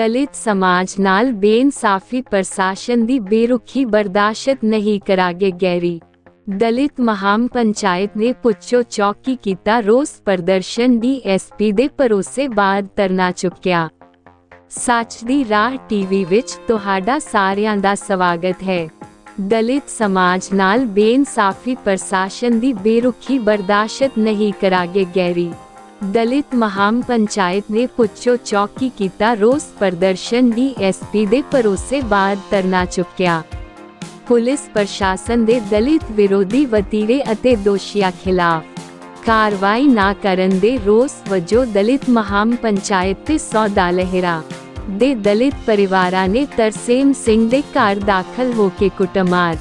ਦਲਿਤ ਸਮਾਜ ਨਾਲ ਬੇਇਨਸਾਫੀ ਪ੍ਰਸ਼ਾਸਨ ਦੀ ਬੇਰੁਖੀ ਬਰਦਾਸ਼ਤ ਨਹੀਂ ਕਰਾਂਗੇ ਗੈਰੀ ਦਲਿਤ ਮਹਾਮ ਪੰਚਾਇਤ ਨੇ ਪੁੱਛੋ ਚੌਕੀ ਕੀਤਾ ਰੋਸ ਪ੍ਰਦਰਸ਼ਨ ਡੀਐਸਪੀ ਦੇ ਭਰੋਸੇ ਬਾਅਦ ਤਰਨਾ ਚੁੱਕਿਆ ਸੱਚ ਦੀ ਰਾਹ ਟੀਵੀ ਵਿੱਚ ਤੁਹਾਡਾ ਸਾਰਿਆਂ ਦਾ ਸਵਾਗਤ ਹੈ ਦਲਿਤ ਸਮਾਜ ਨਾਲ ਬੇਇਨਸਾਫੀ ਪ੍ਰਸ਼ਾਸਨ ਦੀ ਬੇਰੁਖੀ ਬਰਦਾਸ਼ਤ ਨਹੀਂ ਕਰਾਂਗੇ ਗੈਰੀ ਦਲਿਤ ਮਹਾਮ ਪੰਚਾਇਤ ਨੇ ਪੁੱਛੋ ਚੌਕੀ ਕੀਤਾ, ਰੋਸ ਪ੍ਰਦਰਸ਼ਨ ਡੀਐਸਪੀ ਦੇ ਭਰੋਸੇ ਬਾਅਦ ਤਰਨਾ ਚੁੱਕਿਆ। ਪੁਲਿਸ ਪ੍ਰਸ਼ਾਸਨ ਦੇ ਦਲਿਤ ਵਿਰੋਧੀ ਵਤੀਰੇ ਅਤੇ ਦੋਸ਼ੀਆਂ ਖਿਲਾਫ ਕਾਰਵਾਈ ਨਾ ਕਰਨ ਦੇ ਰੋਸ ਵਜੋਂ ਦਲਿਤ ਮਹਾਮ ਪੰਚਾਇਤ ਤੇ ਸੌਦਾ ਲਹਿਰਾ ਦੇ ਦਲਿਤ ਪਰਿਵਾਰਾਂ ਨੇ ਤਰਸੇਮ ਸਿੰਘ ਦੇ ਘਰ ਦਾਖਲ ਹੋ ਕੇ ਕੁੱਟਮਾਰ।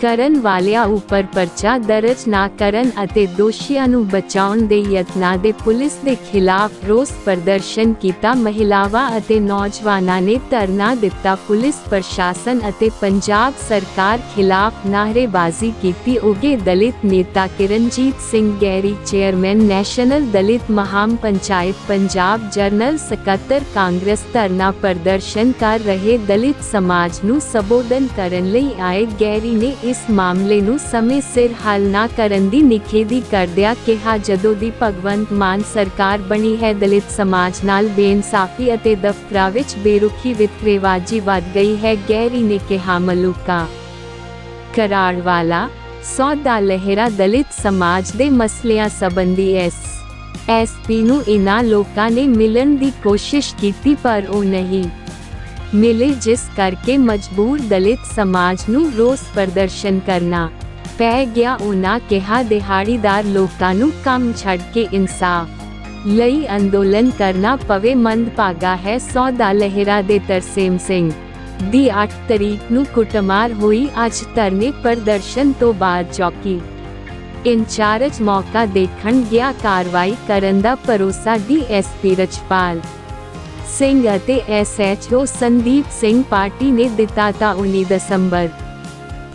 ਕਰਨ ਵਾਲਿਆਂ ਉੱਪਰ ਪਰਚਾ ਦਰਜ ਨਾ ਕਰਨ ਅਤੇ ਦੋਸ਼ੀਆਂ ਨੂੰ ਬਚਾਉਣ ਦੇ ਯਤਨਾਂ ਦੇ ਪੁਲਿਸ ਦੇ ਖਿਲਾਫ ਰੋਸ ਪ੍ਰਦਰਸ਼ਨ ਕੀਤਾ। ਮਹਿਲਾਵਾਂ ਅਤੇ ਨੌਜਵਾਨਾਂ ਨੇ ਧਰਨਾ ਦਿੱਤਾ। ਪੁਲਿਸ, ਪ੍ਰਸ਼ਾਸਨ ਅਤੇ ਪੰਜਾਬ ਸਰਕਾਰ ਖਿਲਾਫ ਨਾਅਰੇਬਾਜ਼ੀ ਕੀਤੀ। ਉਗੇ ਦਲਿਤ ਨੇਤਾ Kiranjit Singh Garry chairman national Dalit ਮਹਾਮ ਪੰਚਾਇਤ ਪੰਜਾਬ ਜਰਨਲ ਸਕੱਤਰ ਕਾਂਗਰਸ ਧਰਨਾ ਪ੍ਰਦਰਸ਼ਨ ਕਰ ਰਹੇ ਦਲਿਤ ਸਮਾਜ ਨੂੰ ਸੰਬੋਧਨ ਕਰਨ ਲਈ ਆਏ। ਗੈਰੀ ਨੇ ਇਸ ਮਾਮਲੇ ਨੂੰ ਸਮੇਂ ਸਿਰ ਹੱਲ ਨਾ ਕਰਨ ਦੀ ਨਿਖੇਧੀ ਕਰਦਿਆਂ ਕਿਹਾ ਜਦੋਂ ਦੀ ਭਗਵੰਤ ਮਾਨ ਸਰਕਾਰ ਬਣੀ ਹੈ, ਦਲਿਤ ਸਮਾਜ ਨਾਲ ਬੇਇਨਸਾਫੀ ਅਤੇ ਦਫ਼ਤਰਾਂ ਵਿੱਚ ਬੇਰੁਖੀ ਵਿਤਕਰੇਵਾਜੀ ਵੱਧ ਗਈ ਹੈ ਗੈਰੀ ਨੇ ਕਿਹਾ, ਮਲੂਕਾ ਕਰਾੜਵਾਲਾ, ਸੌਦਾ ਲਹਿਰਾ ਦਲਿਤ ਸਮਾਜ ਦੇ ਮਸਲਿਆਂ ਸੰਬੰਧੀ ਐਸ ਐਸਪੀ ਨੂੰ ਇਨ੍ਹਾਂ ਲੋਕਾਂ ਨੇ ਮਿਲਣ ਦੀ ਕੋਸ਼ਿਸ਼ ਕੀਤੀ, ਪਰ ਉਹ ਨਹੀਂ। ਮਿਲੇ ਜਿਸ ਕਰਕੇ ਮਜਬੂਰ ਦਲਿਤ ਸਮਾਜ ਨੂੰ ਰੋਸ ਪ੍ਰਦਰਸ਼ਨ ਕਰਨਾ ਪੈ ਗਿਆ। ਉਹਨਾਂ ਕਿਹਾ, ਦਿਹਾੜੀਦਾਰ ਲੋਕਾਂ ਨੂੰ ਕੰਮ ਛੱਡ ਕੇ ਇਨਸਾਫ ਲਈ ਅੰਦੋਲਨ ਕਰਨਾ ਪਵੇ। ਮੰਦਭਾਗਾ ਹੈ ਸੌਦਾ ਲਹਿਰਾ ਦੇ ਤਰਸੇਮ ਸਿੰਘ ਦੀ 8 ਤਰੀਕ ਨੂੰ ਕੁੱਟਮਾਰ ਹੋਈ। ਅੱਜ ਧਰਨੇ ਪ੍ਰਦਰਸ਼ਨ ਤੋਂ ਬਾਅਦ ਚੌਕੀ ਇੰਚਾਰਜ ਮੌਕਾ ਦੇਖਣ ਗਿਆ। ਕਾਰਵਾਈ ਕਰਨ ਦਾ ਭਰੋਸਾ ਡੀਐਸਪੀ ਰਚਪਾਲ ਸਿੰਘ ਅਤੇ ਐਸਐਚਓ ਸੰਦੀਪ ਸਿੰਘ ਪਾਰਟੀ ਨੇ ਦਿੱਤਾ ਤਾਂ 19 ਦਸੰਬਰ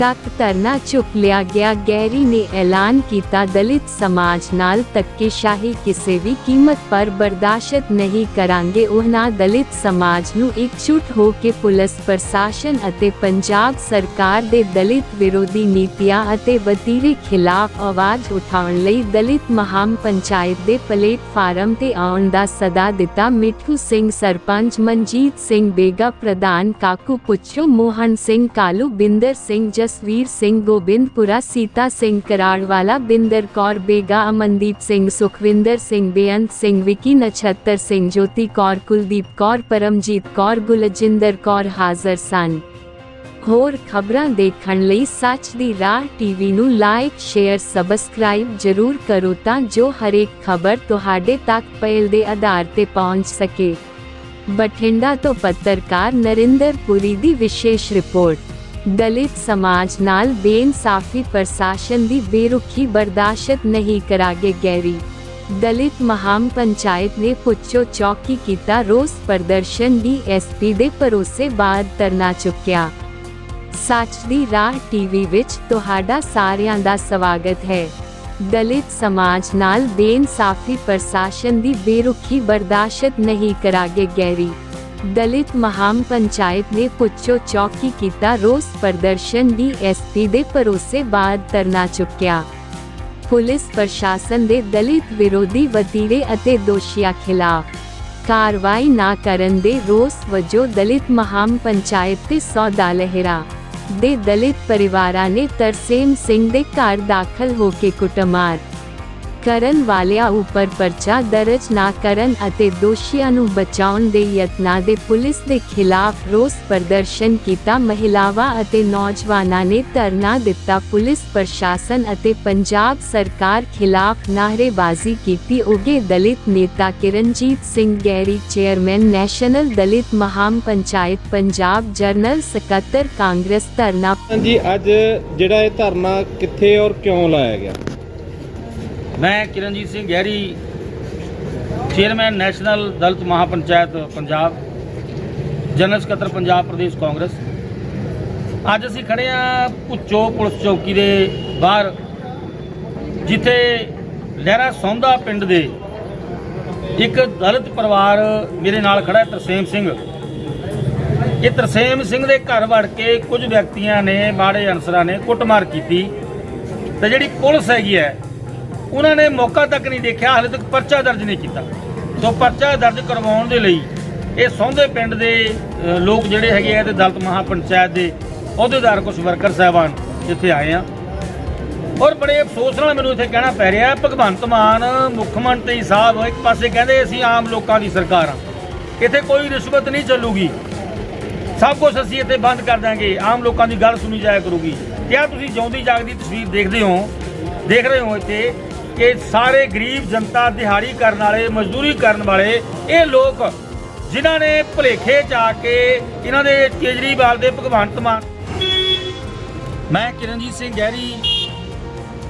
ਤੱਕ ਧਰਨਾ ਚੁੱਕ ਲਿਆ ਗਿਆ। ਗੈਰੀ ਨੇ ਐਲਾਨ ਕੀਤਾ, ਦਲਿਤ ਸਮਾਜ ਨਾਲ ਧੱਕੇਸ਼ਾਹੀ ਕਿਸੇ ਵੀ ਕੀਮਤ ਪਰ ਬਰਦਾਸ਼ਤ ਨਹੀਂ ਕਰਾਂਗੇ। ਉਹਨਾਂ ਦਲਿਤ ਸਮਾਜ ਨੂੰ ਇਕਜੁੱਟ ਹੋ ਕੇ ਪੁਲਿਸ ਪ੍ਰਸ਼ਾਸਨ ਅਤੇ ਪੰਜਾਬ ਸਰਕਾਰ ਦੇ ਦਲਿਤ ਵਿਰੋਧੀ ਨੀਤੀਆਂ ਅਤੇ ਵਤੀਰੇ ਖਿਲਾਫ ਆਵਾਜ਼ ਉਠਾਉਣ ਲਈ ਦਲਿਤ ਮਹਾਮ ਪੰਚਾਇਤ ਦੇ ਪਲੇਟਫਾਰਮ ਤੇ ਆਉਣ ਦਾ ਸਦਾ ਦਿੱਤਾ। ਮਿੱਠੂ ਸਿੰਘ ਸਰਪੰਚ ਮਨਜੀਤ ਸਿੰਘ ਬੇਗਾ, ਪ੍ਰਧਾਨ ਕਾਕੂ ਪੁੱਛੋ ਮੋਹਨ ਸਿੰਘ, ਕਾਲੂ ਬਿੰਦਰ ਸਿੰਘ, ਜਸ ਜਸਵੀਰ ਸਿੰਘ, ਗੋਬਿੰਦਪੁਰਾ, ਸੀਤਾ ਸਿੰਘ, ਕਰਾੜਵਾਲਾ, ਬਿੰਦਰ ਕੌਰ, ਬੇਗਾ, ਅਮਨਦੀਪ ਸਿੰਘ, ਸੁਖਵਿੰਦਰ ਸਿੰਘ, ਬੇਅੰਤ ਸਿੰਘ, ਵਿਕੀ ਨਛੱਤਰ ਸਿੰਘ, ਜੋਤੀ ਕੌਰ, ਕੁਲਦੀਪ ਕੌਰ, ਪਰਮਜੀਤ ਕੌਰ, ਗੁਲਜਿੰਦਰ ਕੌਰ ਹਾਜ਼ਰ ਸਨ। ਹੋਰ ਖਬਰਾਂ ਦੇਖਣ ਲਈ ਸੱਚ ਦੀ ਰਾਹ ਟੀਵੀ ਨੂੰ ਲਾਈਕ, ਸ਼ੇਅਰ, ਸਬਸਕ੍ਰਾਈਬ ਜ਼ਰੂਰ ਕਰੋ ਤਾਂ ਜੋ ਹਰੇਕ ਖਬਰ ਤੁਹਾਡੇ ਤੱਕ ਪਹਿਲ ਦੇ ਆਧਾਰ ਤੇ ਪਹੁੰਚ ਸਕੇ। ਬਠਿੰਡਾ ਤੋਂ ਪੱਤਰਕਾਰ ਨਰਿੰਦਰ ਪੁਰੀ ਦੀ ਵਿਸ਼ੇਸ਼ ਰਿਪੋਰਟ। ਦਲਿਤ ਸਮਾਜ ਨਾਲ ਬੇਇਨਸਾਫੀ ਪ੍ਰਸ਼ਾਸਨ ਦੀ ਬੇਰੁਖੀ ਬਰਦਾਸ਼ਤ ਨਹੀਂ ਕਰਾਂਗੇ ਗੈਰੀ ਦਲਿਤ ਮਹਾਮ ਪੰਚਾਇਤ ਨੇ ਪੁੱਛੋ ਚੌਕੀ ਕੀਤਾ ਰੋਸ ਪ੍ਰਦਰਸ਼ਨ ਡੀਐਸਪੀ ਦੇ ਭਰੋਸੇ ਬਾਅਦ ਤਰਨਾ ਚੁੱਕਿਆ ਸੱਚ ਦੀ ਰਾਹ ਟੀਵੀ ਵਿੱਚ ਤੁਹਾਡਾ ਸਾਰਿਆਂ ਦਾ ਸਵਾਗਤ ਹੈ ਦਲਿਤ ਸਮਾਜ ਨਾਲ ਬੇਇਨਸਾਫੀ ਪ੍ਰਸ਼ਾਸਨ ਦੀ ਬੇਰੁਖੀ ਬਰਦਾਸ਼ਤ ਨਹੀਂ ਕਰਾਂਗੇ ਗੈਰੀ ਦਲਿਤ ਮਹਾਮ ਪੰਚਾਇਤ ਨੇ ਪੁੱਛੋ ਚੌਕੀ ਕੀਤਾ ਰੋਸ ਪ੍ਰਦਰਸ਼ਨ, ਡੀਐਸਪੀ ਦੇ ਭਰੋਸੇ ਬਾਅਦ ਤਰਨਾ ਚੁੱਕਿਆ। ਪੁਲਿਸ ਪ੍ਰਸ਼ਾਸਨ ਦੇ ਦਲਿਤ ਵਿਰੋਧੀ ਵਤੀਰੇ ਅਤੇ ਦੋਸ਼ੀਆਂ ਖਿਲਾਫ ਕਾਰਵਾਈ ਨਾ ਕਰਨ ਦੇ ਰੋਸ ਵਜੋਂ ਦਲਿਤ ਮਹਾਮ ਪੰਚਾਇਤ ਤੇ ਸੌਦਾ ਲਹਿਰਾ ਦੇ ਦਲਿਤ ਪਰਿਵਾਰਾਂ ਨੇ ਤਰਸੇਮ ਸਿੰਘ ਦੇ ਘਰ ਦਾਖਲ ਹੋ ਕੇ ਕੁੱਟਮਾਰ। ਕਰਨ ਵਾਲਿਆਂ ਉੱਪਰ ਪਰਚਾ ਦਰਜ ਨਾ ਕਰਨ ਅਤੇ ਦੋਸ਼ੀਆਂ ਨੂੰ ਬਚਾਉਣ ਦੇ ਯਤਨਾਂ ਦੇ ਪੁਲਿਸ ਦੇ ਖਿਲਾਫ ਰੋਸ ਪ੍ਰਦਰਸ਼ਨ ਕੀਤਾ, ਮਹਿਲਾਵਾਂ ਅਤੇ ਨੌਜਵਾਨਾਂ ਨੇ ਧਰਨਾ ਦਿੱਤਾ। ਪੁਲਿਸ, ਪ੍ਰਸ਼ਾਸਨ ਅਤੇ ਪੰਜਾਬ ਸਰਕਾਰ ਖਿਲਾਫ ਨਾਅਰੇਬਾਜ਼ੀ ਕੀਤੀ। ਉਗੇ ਦਲਿਤ ਨੇਤਾ Kiranjit Singh Garry, chairman national Dalit ਮਹਾਮ ਪੰਚਾਇਤ, ਪੰਜਾਬ ਜਰਨਲ ਸਕੱਤਰ ਕਾਂਗਰਸ ਧਰਨਾ ਹਾਂਜੀ, ਅੱਜ ਜਿਹੜਾ ਇਹ ਧਰਨਾ ਕਿੱਥੇ ਔਰ ਕਿਉਂ ਲਾਇਆ ਗਿਆ? ਮੈਂ Kiranjit Singh Gehri, chairman national Dalit Mahapanchayat Punjab, general ਸਕੱਤਰ ਪੰਜਾਬ ਪ੍ਰਦੇਸ਼ ਕਾਂਗਰਸ। ਅੱਜ ਅਸੀਂ ਖੜੇ ਆ ਭੁੱਚੋ ਪੁਲਿਸ ਚੌਕੀ ਦੇ ਬਾਹਰ, ਜਿੱਥੇ ਲਹਿਰਾ ਸੌਂਦਾ ਪਿੰਡ ਦੇ ਇੱਕ ਦਲਿਤ ਪਰਿਵਾਰ ਮੇਰੇ ਨਾਲ ਖੜਾ ਹੈ, ਤਰਸੇਮ ਸਿੰਘ। ਇਹ ਤਰਸੇਮ ਸਿੰਘ ਦੇ ਘਰ ਵੜ ਕੇ ਕੁਝ ਵਿਅਕਤੀਆਂ ਨੇ, ਮਾੜੇ ਅਨਸਰਾਂ ਨੇ ਕੁੱਟਮਾਰ ਕੀਤੀ। ਤੇ ਜਿਹੜੀ ਪੁਲਿਸ ਹੈਗੀ ਹੈ ਉਹਨਾਂ ਨੇ ਮੌਕਾ ਤੱਕ ਨਹੀਂ ਦੇਖਿਆ, ਹਾਲੇ ਤੱਕ ਪਰਚਾ ਦਰਜ ਨਹੀਂ ਕੀਤਾ। ਸੋ ਪਰਚਾ ਦਰਜ ਕਰਵਾਉਣ ਦੇ ਲਈ ਇਹ ਸੌਂਦੇ ਪਿੰਡ ਦੇ ਲੋਕ ਜਿਹੜੇ ਹੈਗੇ ਆ ਤੇ ਦਲਤ ਮਹਾਪੰਚਾਇਤ ਦੇ ਅਹੁਦੇਦਾਰ ਕੁਝ ਵਰਕਰ ਸਾਹਿਬਾਨ ਇੱਥੇ ਆਏ ਆ। ਔਰ ਬੜੇ ਅਫਸੋਸ ਨਾਲ ਮੈਨੂੰ ਇੱਥੇ ਕਹਿਣਾ ਪੈ ਰਿਹਾ, ਭਗਵੰਤ ਮਾਨ, ਮੁੱਖ ਮੰਤਰੀ ਸਾਹਿਬ, ਇੱਕ ਪਾਸੇ ਕਹਿੰਦੇ ਅਸੀਂ ਆਮ ਲੋਕਾਂ ਦੀ ਸਰਕਾਰ ਆ। ਇੱਥੇ ਕੋਈ ਰਿਸ਼ਵਤ ਨਹੀਂ ਚੱਲੂਗੀ। ਸਭ ਕੁਝ ਅਸੀਂ ਇੱਥੇ ਬੰਦ ਕਰ ਦਾਂਗੇ ਆਮ ਲੋਕਾਂ ਦੀ ਗੱਲ ਸੁਣੀ ਜਾਇਆ ਕਰੂਗੀ। ਕਿਆ ਤੁਸੀਂ ਜਿਉਂਦੀ ਜਾਗਦੀ ਤਸਵੀਰ ਦੇਖਦੇ ਹੋ, ਦੇਖ ਰਹੇ ਹੋ ਇੱਥੇ ਕਿ ਸਾਰੇ ਗਰੀਬ ਜਨਤਾ ਦਿਹਾੜੀ ਕਰਨ ਵਾਲੇ, ਮਜ਼ਦੂਰੀ ਕਰਨ ਵਾਲੇ ਇਹ ਲੋਕ ਜਿਨ੍ਹਾਂ ਨੇ ਭੁਲੇਖੇ ਚ ਆ ਕੇ ਇਹਨਾਂ ਦੇ ਕੇਜਰੀਵਾਲ ਦੇ ਭਗਵੰਤ ਮਾਨ। ਮੈਂ ਕਿਰਨਜੀਤ ਸਿੰਘ ਗਹਿਰੀ,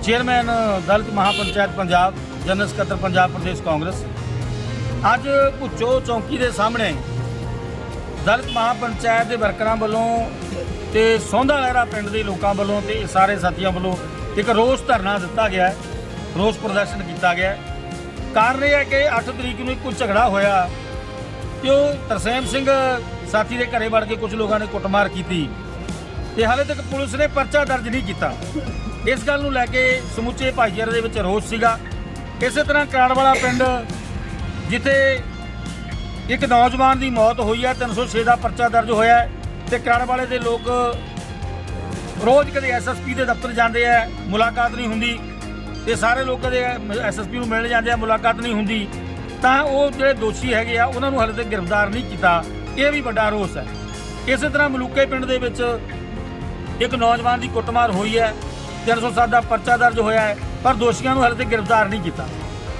ਚੇਅਰਮੈਨ ਦਲਿਤ ਮਹਾਪੰਚਾਇਤ ਪੰਜਾਬ, ਜਨਰਲ ਸਕੱਤਰ ਪੰਜਾਬ ਪ੍ਰਦੇਸ਼ ਕਾਂਗਰਸ। ਅੱਜ ਭੁੱਚੋ ਚੌਂਕੀ ਦੇ ਸਾਹਮਣੇ ਦਲਿਤ ਮਹਾਪੰਚਾਇਤ ਦੇ ਵਰਕਰਾਂ ਵੱਲੋਂ ਤੇ ਸੌਂਦਾ ਲਹਿਰਾ ਪਿੰਡ ਦੇ ਲੋਕਾਂ ਵੱਲੋਂ ਤੇ ਸਾਰੇ ਸਾਥੀਆਂ ਵੱਲੋਂ ਇੱਕ ਰੋਸ ਧਰਨਾ ਦਿੱਤਾ ਗਿਆ ਹੈ। ਰੋਸ ਪ੍ਰਦਰਸ਼ਨ ਕੀਤਾ ਗਿਆ। ਕਾਰਨ ਇਹ ਹੈ ਕਿ 8 ਤਰੀਕ ਨੂੰ ਇੱਕ ਝਗੜਾ ਹੋਇਆ ਕਿ ਉਹ ਤਰਸੇਮ ਸਿੰਘ ਸਾਥੀ ਦੇ ਘਰੇ ਵੜ ਕੇ ਕੁਝ ਲੋਕਾਂ ਨੇ ਕੁੱਟਮਾਰ ਕੀਤੀ। ਤੇ ਹਾਲੇ ਤੱਕ ਪੁਲਿਸ ਨੇ ਪਰਚਾ ਦਰਜ ਨਹੀਂ ਕੀਤਾ। ਇਸ ਗੱਲ ਨੂੰ ਲੈ ਕੇ ਸਮੁੱਚੇ ਭਾਈਚਾਰੇ ਦੇ ਵਿੱਚ ਰੋਸ ਸੀਗਾ। ਇਸੇ ਤਰ੍ਹਾਂ ਕਰਾੜਵਾਲਾ ਪਿੰਡ, ਜਿੱਥੇ ਇੱਕ ਨੌਜਵਾਨ ਦੀ ਮੌਤ ਹੋਈ ਹੈ 306 ਦਾ ਪਰਚਾ ਦਰਜ ਹੋਇਆ ਹੈ ਤੇ ਕਰਾੜਵਾਲੇ ਦੇ ਲੋਕ ਰੋਜ਼ ਕਦੇ ਐਸਐਸਪੀ ਦੇ ਦਫ਼ਤਰ ਜਾਂਦੇ ਆ, ਮੁਲਾਕਾਤ ਨਹੀਂ ਹੁੰਦੀ। ਤੇ ਸਾਰੇ ਲੋਕ ਕਦੇ ਐਸਐਸਪੀ ਨੂੰ ਮਿਲਣ ਜਾਂਦੇ ਆ, ਮੁਲਾਕਾਤ ਨਹੀਂ ਹੁੰਦੀ, ਤਾਂ ਉਹ ਜਿਹੜੇ ਦੋਸ਼ੀ ਹੈਗੇ ਆ, ਉਹਨਾਂ ਨੂੰ ਹਾਲੇ ਤੱਕ ਗ੍ਰਿਫਤਾਰ ਨਹੀਂ ਕੀਤਾ। ਇਹ ਵੀ ਵੱਡਾ ਰੋਸ ਹੈ। ਇਸੇ ਤਰ੍ਹਾਂ ਮਲੂਕੇ ਪਿੰਡ ਦੇ ਵਿੱਚ ਇੱਕ ਨੌਜਵਾਨ ਦੀ ਕੁੱਟਮਾਰ ਹੋਈ ਹੈ 307 ਦਾ ਪਰਚਾ ਦਰਜ ਹੋਇਆ ਹੈ, ਪਰ ਦੋਸ਼ੀਆਂ ਨੂੰ ਹਾਲੇ ਤੱਕ ਗ੍ਰਿਫਤਾਰ ਨਹੀਂ ਕੀਤਾ।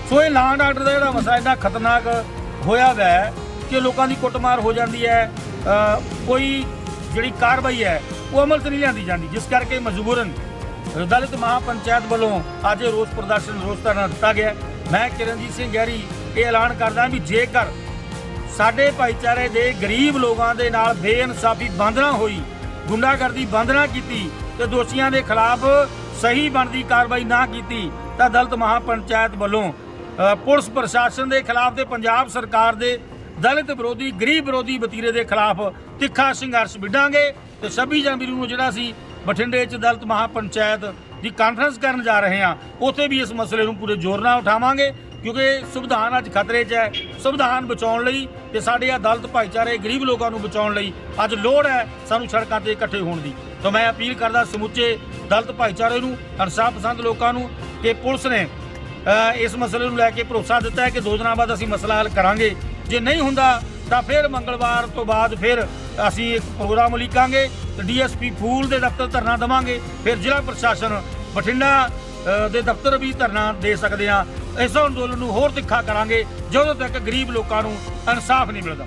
ਸੋ ਇਹ ਲਾਂਡ ਆਰਡਰ ਦਾ ਜਿਹੜਾ ਮਸਲਾ ਇੰਨਾ ਖਤਰਨਾਕ ਹੋਇਆ ਹੋਇਆ ਹੈ ਕਿ ਲੋਕਾਂ ਦੀ ਕੁੱਟਮਾਰ ਹੋ ਜਾਂਦੀ ਹੈ। ਕੋਈ ਜਿਹੜੀ ਕਾਰਵਾਈ ਹੈ, ਉਹ ਅਮਲ 'ਚ ਨਹੀਂ ਲਿਆਂਦੀ ਜਾਂਦੀ, ਜਿਸ ਕਰਕੇ ਮਜਬੂਰਨ ਦਲਿਤ ਮਹਾਪੰਚਾਇਤ ਵੱਲੋਂ ਅੱਜ ਰੋਸ ਪ੍ਰਦਰਸ਼ਨ, ਰੋਸ ਧਰਨਾ ਦਿੱਤਾ ਗਿਆ ਮੈਂ ਕਿਰਨਜੀਤ ਸਿੰਘ ਗਹਿਰੀ ਇਹ ਐਲਾਨ ਕਰਦਾ ਵੀ ਜੇਕਰ ਸਾਡੇ ਭਾਈਚਾਰੇ ਦੇ ਗਰੀਬ ਲੋਕਾਂ ਦੇ ਨਾਲ ਬੇਇਨਸਾਫੀ ਬੰਦ ਨਾ ਹੋਈ, ਗੁੰਡਾਗਰਦੀ ਬੰਦ ਨਾ ਕੀਤੀ ਤੇ ਦੋਸ਼ੀਆਂ ਦੇ ਖਿਲਾਫ ਸਹੀ ਬਣਦੀ ਕਾਰਵਾਈ ਨਾ ਕੀਤੀ, ਤਾਂ ਦਲਿਤ ਮਹਾਪੰਚਾਇਤ ਵੱਲੋਂ ਪੁਲਿਸ ਪ੍ਰਸ਼ਾਸਨ ਦੇ ਖਿਲਾਫ ਤੇ ਪੰਜਾਬ ਸਰਕਾਰ ਦੇ ਦਲਿਤ ਵਿਰੋਧੀ, ਗਰੀਬ ਵਿਰੋਧੀ ਵਤੀਰੇ ਦੇ ਖਿਲਾਫ ਤਿੱਖਾ ਸੰਘਰਸ਼ ਵਿੱਢਾਂਗੇ ਤੇ 26 ਜਨਵਰੀ ਨੂੰ ਜਿਹੜਾ ਸੀ ਬਠਿੰਡੇ 'ਚ ਦਲਤ ਦਲਿਤ ਮਹਾਪੰਚਾਇਤ ਦੀ ਕਾਨਫਰੰਸ ਕਰਨ ਜਾ ਰਹੇ ਹਾਂ। ਉੱਥੇ ਵੀ ਇਸ ਮਸਲੇ ਨੂੰ ਪੂਰੇ ਜ਼ੋਰ ਨਾਲ ਉਠਾਵਾਂਗੇ, ਕਿਉਂਕਿ ਸੰਵਿਧਾਨ ਅੱਜ ਖਤਰੇ 'ਚ ਹੈ। ਸੰਵਿਧਾਨ ਬਚਾਉਣ ਲਈ ਤੇ ਸਾਡੇ ਆ ਦਲਤ ਭਾਈਚਾਰੇ ਗਰੀਬ ਲੋਕਾਂ ਨੂੰ ਬਚਾਉਣ ਲਈ ਅੱਜ ਲੋੜ ਹੈ ਸਾਨੂੰ ਸੜਕਾਂ ਤੇ ਇਕੱਠੇ ਹੋਣ ਦੀ। ਤਾਂ ਮੈਂ ਅਪੀਲ ਕਰਦਾ ਸਮੁੱਚੇ ਦਲਤ ਭਾਈਚਾਰੇ ਨੂੰ, ਇਨਸਾਫ ਪਸੰਦ ਲੋਕਾਂ ਨੂੰ ਕਿ ਪੁਲਿਸ ਨੇ ਇਸ ਮਸਲੇ ਨੂੰ ਲੈ ਕੇ ਭਰੋਸਾ ਦਿੱਤਾ ਹੈ ਕਿ ਦੋ ਦਿਨਾਂ ਬਾਅਦ ਅਸੀਂ ਮਸਲਾ ਹੱਲ ਕਰਾਂਗੇ। ਜੇ ਨਹੀਂ ਹੁੰਦਾ ਤਾਂ ਫਿਰ ਮੰਗਲਵਾਰ ਤੋਂ ਬਾਅਦ ਫਿਰ ਅਸੀਂ ਇੱਕ ਪ੍ਰੋਗਰਾਮ ਉਲੀਕਾਂਗੇ ਤੇ ਡੀਐਸਪੀ ਫੂਲ ਦੇ ਦਫ਼ਤਰ ਧਰਨਾ ਦੇਵਾਂਗੇ। ਫਿਰ ਜ਼ਿਲ੍ਹਾ ਪ੍ਰਸ਼ਾਸਨ ਬਠਿੰਡਾ ਦੇ ਦਫ਼ਤਰ ਵੀ ਧਰਨਾ ਦੇ ਸਕਦੇ ਆ ਇਸ ਅੰਦੋਲਨ ਨੂੰ ਹੋਰ ਤਿੱਖਾ ਕਰਾਂਗੇ, ਜਦੋਂ ਤੱਕ ਗਰੀਬ ਲੋਕਾਂ ਨੂੰ ਇਨਸਾਫ ਨਹੀਂ ਮਿਲਦਾ।